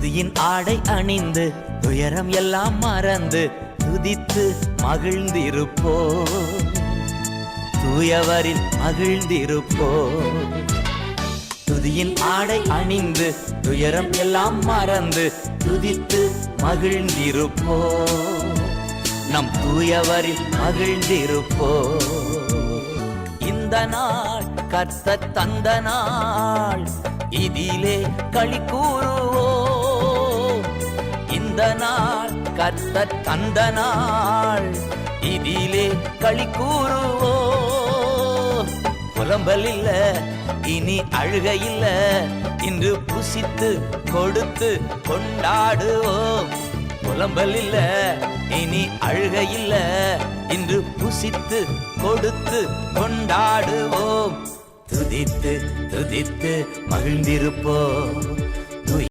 துதியின் ஆடை அணிந்து துயரம் எல்லாம் மறந்து துதித்து மகிழ்ந்திருப்போ. தூயவரில் மகிழ்ந்திருப்போ. துதியின் ஆடை அணிந்து துயரம் எல்லாம் மறந்து துதித்து மகிழ்ந்திருப்போ. நம் தூயவரில் மகிழ்ந்திருப்போ. இந்த நாள் கர்த்த தந்த நாள். இதிலே களி கூறுவோ நாள் கத்த தந்த நாள் இதிலே களி கூறுவோ. புலம்பல் இல்ல இனி அழுக இல்ல இன்று புசித்து கொடுத்து கொண்டாடுவோம் புலம்பல் இல்ல இனி அழுக இல்ல இன்று புசித்து கொடுத்து கொண்டாடுவோம். துதித்து துதித்து மகிழ்ந்திருப்போம்.